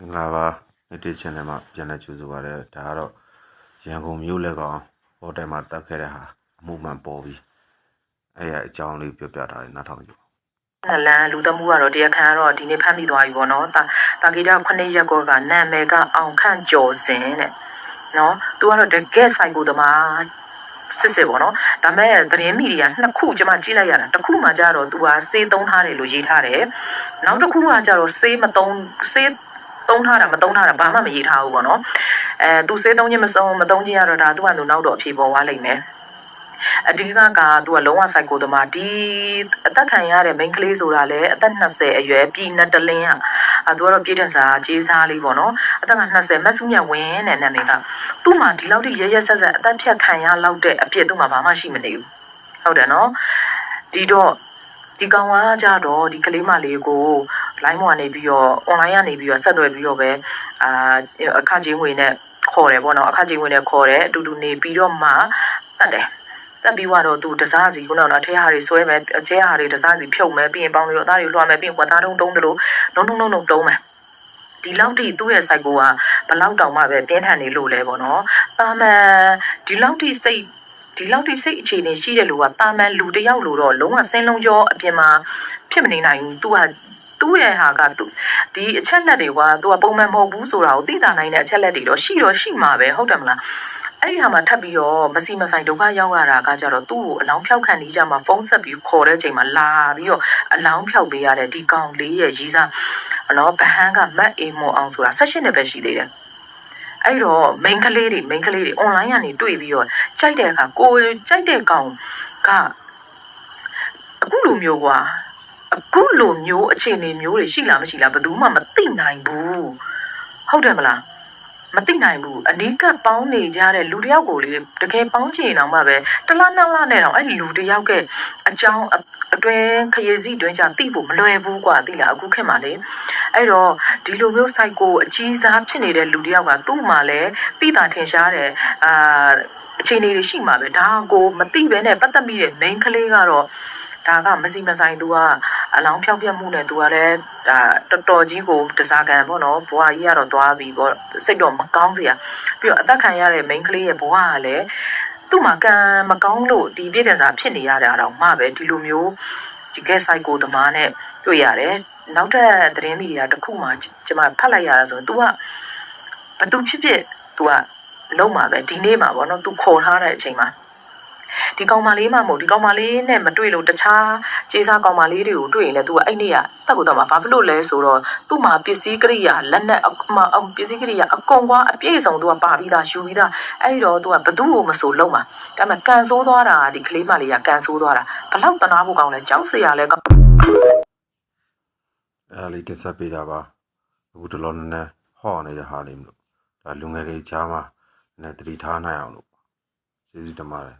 မင်္ဂလာပါနေ့တစ် channel မှာပြန်လည်ကြိုဆိုပါရစေဒါကတော့ရန်ကုန်မြို့လက်ကောင်ဟိုတယ်မှာတက်ခဲ့တဲ့ဟာအမှုမှန်ပေါ်ပြီးအဲ့ရအကြောင်းလေးပြောပြထားတယ်နားထောင်ကြည့်ပါနလန်လူသမှုကတော့တရားခံကတော့ဒီနေ့ဖမ်းမိသွားပြီပေါ့နော်တာတာဂီတာခုနှစ်ရက်ကောကနာမည်ကအောင်ခန့်ကျော်စင်တဲ့နော်သူကတော့တကယ်ဆိုင်ကိုသမားစစ်စစ်ပေါ့နော်ဒါမဲ့သတင်းမီဒီယာနှစ်ခုကျွန်မကြည့်လိုက်ရတာတစ်ခုမှကြတော့သူကစေးသုံးထားတယ်လို့ရေးထားတယ်နောက်တစ်ခုကကြတော့စေးမသုံးစေး သုံးထားတာမသုံးထားတာဘာမှမရေးထားဘူးပေါ့နော်အဲသူစေးသုံးခြင်းမသုံးမသုံးခြင်းရတော့ဒါသူကသူနောက်တော့အဖြေပေါ်သွားလိမ့်မယ်အဓိကကသူကလုံးဝစိုက်ကိုသမားဒီအသက်ခံရတဲ့ main ကလေးဆိုတာလည်းအသက်20အရွယ်ပြည်နတလင်းอ่ะအဲသူကတော့ပြည်ထက်စာကြေးစားလေးပေါ့နော်အသက်က20မဆုမြတ်ဝင်းတဲ့နာမည်ကသူ့မှာဒီလောက်ထိရရဆက်ဆက်အသက်ဖြတ်ခံရလောက်တဲ့အပြစ်သူ့မှာဘာမှရှိမနေဘူးဟုတ်တယ်နော်ဒီတော့ဒီကောင်ကကြတော့ဒီကလေးမလေးကို line ပေါ်ကနေပြီးတော့ online ကနေပြီးတော့ဆက်သွယ်ပြီးတော့ပဲအာအခကြေးငွေနဲ့ခေါ်တယ်ပေါ့နော်အခကြေးငွေနဲ့ခေါ်တယ်အတူတူနေပြီးတော့မှတတ်တယ်တက်ပြီးတော့သူတစားစီခုနကတော့ထဲဟာတွေဆွဲမယ်အထဲဟာတွေတစားစီဖြုတ်မယ်ပြီးရင်ပေါင်းလို့အသားတွေလွှမ်းမယ်ပြီးရင်ကွာသားတုံးတုံးတယ်လို့လုံးလုံးလုံးလုံးတုံးမယ်ဒီလောက်ထိသူ့ရဲ့ site ကဘလောက်တောင်မှပဲပြင်းထန်နေလို့လဲပေါ့နော်တာမန်ဒီလောက်ထိစိတ်ဒီလောက်ထိစိတ်အခြေအနေရှိတဲ့လူကတာမန်လူတစ်ယောက်လို့တော့လုံးဝစင်းလုံးကြောအပြင်မှာဖြစ်မနေနိုင်ဘူးသူက သူ့ရဲ့ဟာကသူဒီအချက်လက်တွေကသူကပုံမှန်မဟုတ်ဘူးဆိုတာကိုသိတာနိုင်တဲ့အချက်လက်တွေတော့ရှိတော့ရှိမှာပဲဟုတ်တယ်မလားအဲ့ဒီဟာမှာထပ်ပြီးတော့မစီမဆိုင်ဒုက္ခရောက်ရတာကကြတော့သူ့ကိုအလောင်းဖြောက်ခံနေကြမှာဖုန်းဆက်ပြီးခေါ်တဲ့ချိန်မှာလာပြီးတော့အလောင်းဖြောက်ပေးရတဲ့ဒီကောင်လေးရဲ့ရီးစားနော်ဗဟန်းကမတ်အေမွန်အောင်ဆိုတာ16နှစ်ပဲရှိသေးတယ်အဲ့တော့ main ကလေးတွေ main ကလေးတွေ online ကနေတွေ့ပြီးတော့ကြိုက်တဲ့အခါကိုယ်ကြိုက်တဲ့ကောင်ကအခုလိုမျိုးကွာ အခုလိုမျိုးအခြေအနေမျိုးတွေရှိလားမရှိလားဘယ်သူမှမသိနိုင်ဘူးဟုတ်တယ်မလားမသိနိုင်ဘူးအနီးကပ်ပေါင်းနေကြတဲ့လူတစ်ယောက်ကိုလေတကယ်ပေါင်းချင်အောင်မှပဲတစ်လားနှစ်လားနဲ့တော့အဲ့ဒီလူတစ်ယောက်ရဲ့အကြောင်းအအတွင်းခရီးစီတွင်းချသိဖို့မလွယ်ဘူးကွာသိလားအခုခေတ်မှာလေအဲ့တော့ဒီလိုမျိုး site ကိုအကြီးစားဖြစ်နေတဲ့လူတစ်ယောက်ကသူ့မှာလည်းသိတာထင်ရှားတယ်အာအခြေအနေတွေရှိမှာပဲဒါကိုမသိဘဲနဲ့ပတ်သက်မိတဲ့ main ကလေးကတော့ဒါကမစီမဆိုင်သူက အလောင်းဖြောက်ပြက်မှုနဲ့သူကလည်းဒါတော်တော်ကြီးကိုတစားကန်ပေါ့နော်ဘွားကြီးကတော့သွားပြီပေါ့စိတ်တော့မကောင်းစရာပြီးတော့အသက်ခံရတဲ့ main ကလေးရဲ့ဘွားကလည်းသူ့မှာကံမကောင်းလို့ဒီပြည့်တဲ့စာဖြစ်နေရတာတော့မှပဲဒီလိုမျိုးဒီကဲ cycle သမားနဲ့တွေ့ရတယ်နောက်ထပ်သတင်းမီဒီယာတစ်ခုမှကျွန်မဖတ်လိုက်ရတာဆိုရင် तू ကဘသူဖြစ်ဖြစ် तू ကလုံးမှာပဲဒီနေ့မှာပေါ့နော် तू ခေါ်ထားတဲ့အချိန်မှာ ဒီကောင်မလေးမှမဟုတ်ဒီကောင်မလေးနဲ့မတွေ့လို့တခြားကျေးစားကောင်မလေးတွေကိုတွေ့ရင်လည်း तू ကအဲ့နေ့ကတက်ကိုတော့မှာဘာဖြစ်လို့လဲဆိုတော့သူ့မှာပစ္စည်းကိရိယာလက်နက်အမအပစ္စည်းကိရိယာအကုန်ကွာအပြည့်စုံ तू ကပါပြီးသားယူပြီးသားအဲ့ဒီတော့ तू ကဘသူ့ကိုမဆိုလုံးမှာဒါပေမဲ့ကန်ဆိုးသွားတာဒီကလေးမလေးကကန်ဆိုးသွားတာဘလောက်တနာဖို့ကောင်းလဲကြောက်စရာလဲကောင်း အဲ့ဒါလေးတက်ဆက်ပေးတာပါအခုတလောနည်းနည်းဟော့နေတဲ့ဟာလေးမလို့ဒါလူငယ်တွေကြားမှာနည်းနည်းသတိထားနိုင်အောင်လို့ကျေးဇူးတင်ပါတယ်